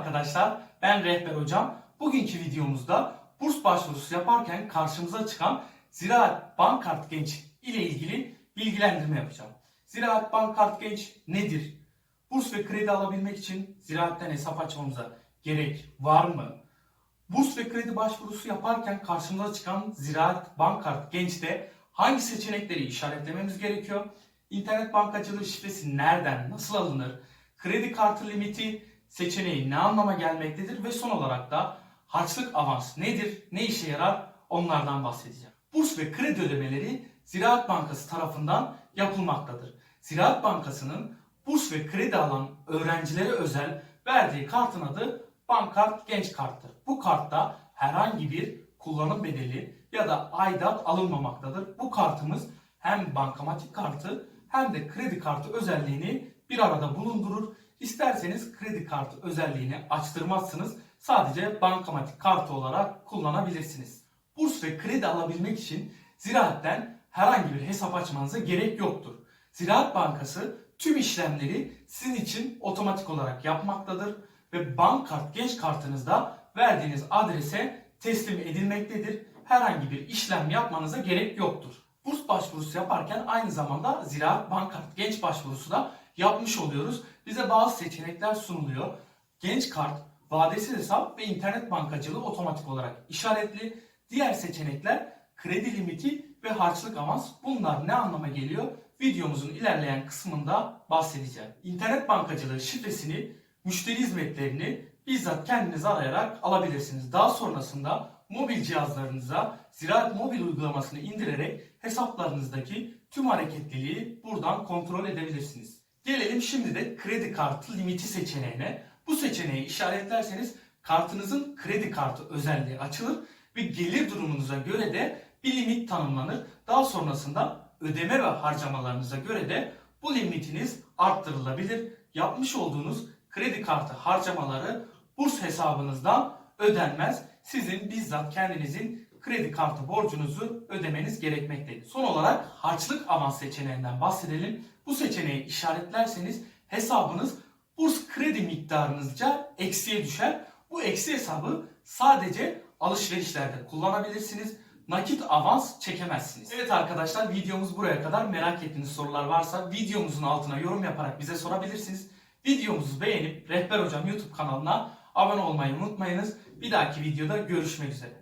arkadaşlar, ben Rehber Hocam. Bugünkü videomuzda burs başvurusu yaparken karşımıza çıkan Ziraat Bankart Genç ile ilgili bilgilendirme yapacağım. Ziraat Bankart Genç nedir? Burs ve kredi alabilmek için ziraatten hesap açmamıza gerek var mı? Burs ve kredi başvurusu yaparken karşımıza çıkan Ziraat Bankart Genç'te hangi seçenekleri işaretlememiz gerekiyor? İnternet bankacılığı şifresi nereden, nasıl alınır? Kredi kartı limiti seçeneği ne anlama gelmektedir? Ve son olarak da harçlık avans nedir, ne işe yarar onlardan bahsedeceğim. Burs ve kredi ödemeleri Ziraat Bankası tarafından yapılmaktadır. Ziraat Bankası'nın burs ve kredi alan öğrencilere özel verdiği kartın adı Bankart Genç Kart'tır. Bu kartta herhangi bir kullanım bedeli ya da aidat alınmamaktadır. Bu kartımız hem bankamatik kartı hem de kredi kartı özelliğini bir arada bulundurur. İsterseniz kredi kartı özelliğini açtırmazsınız. Sadece bankamatik kartı olarak kullanabilirsiniz. Burs ve kredi alabilmek için Ziraat'ten herhangi bir hesap açmanıza gerek yoktur. Ziraat Bankası tüm işlemleri sizin için otomatik olarak yapmaktadır ve Bankart Genç kartınızda verdiğiniz adrese teslim edilmektedir. Herhangi bir işlem yapmanıza gerek yoktur. Burs başvurusu yaparken aynı zamanda Ziraat Bankart Genç başvurusu da yapmış oluyoruz. Bize bazı seçenekler sunuluyor. Genç kart, vadesiz hesap ve internet bankacılığı otomatik olarak işaretli. Diğer seçenekler kredi limiti ve harçlık avans. Bunlar ne anlama geliyor? Videomuzun ilerleyen kısmında bahsedeceğim. İnternet bankacılığı şifresini, müşteri hizmetlerini bizzat kendiniz arayarak alabilirsiniz. Daha sonrasında mobil cihazlarınıza Ziraat Mobil uygulamasını indirerek hesaplarınızdaki tüm hareketliliği buradan kontrol edebilirsiniz. Gelelim şimdi de kredi kartı limiti seçeneğine. Bu seçeneği işaretlerseniz kartınızın kredi kartı özelliği açılır ve gelir durumunuza göre de bir limit tanımlanır. Daha sonrasında ödeme ve harcamalarınıza göre de bu limitiniz arttırılabilir. Yapmış olduğunuz kredi kartı harcamaları burs hesabınızdan ödenmez. Sizin bizzat kendinizin kredi kartı borcunuzu ödemeniz gerekmektedir. Son olarak harçlık avans seçeneğinden bahsedelim. Bu seçeneği işaretlerseniz hesabınız burs kredi miktarınızca eksiye düşer. Bu eksi hesabı sadece alışverişlerde kullanabilirsiniz. Nakit avans çekemezsiniz. Evet arkadaşlar videomuz buraya kadar. Merak ettiğiniz sorular varsa videomuzun altına yorum yaparak bize sorabilirsiniz. Videomuzu beğenip Rehber Hocam YouTube kanalına abone olmayı unutmayınız. Bir dahaki videoda görüşmek üzere.